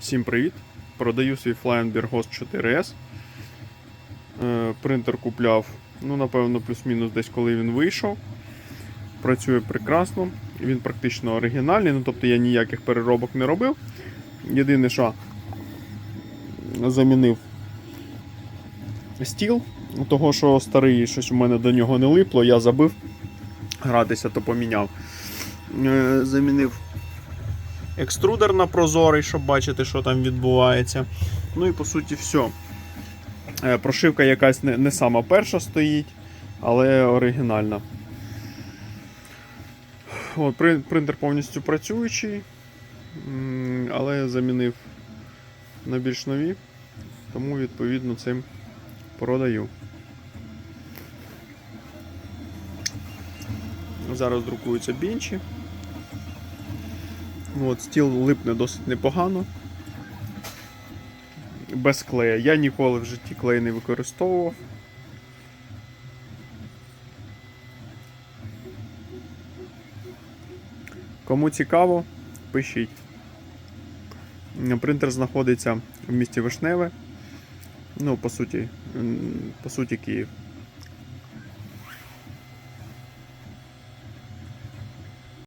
Всім привіт! Продаю свій Flying Ghost 4S. Е, Принтер купляв, ну, напевно, плюс-мінус десь коли він вийшов. Працює прекрасно. Він практично оригінальний, ну тобто я ніяких переробок не робив. Єдине, що замінив стіл, того, що старий щось у мене до нього не липло, я забив гратися, то поміняв. Е, Замінив екструдер на прозорий, щоб бачити, що там відбувається. Ну і по суті все. Прошивка якась не, не сама перша стоїть, але оригінальна. От, принтер повністю працюючий, але замінив на більш нові, тому відповідно цим продаю. Зараз друкуються бінчі. От, стіл липне досить непогано. Без клея. Я ніколи в житті клей не використовував. Кому цікаво, пишіть. Принтер знаходиться в місті Вишневе. Ну, по суті, по суті, Київ.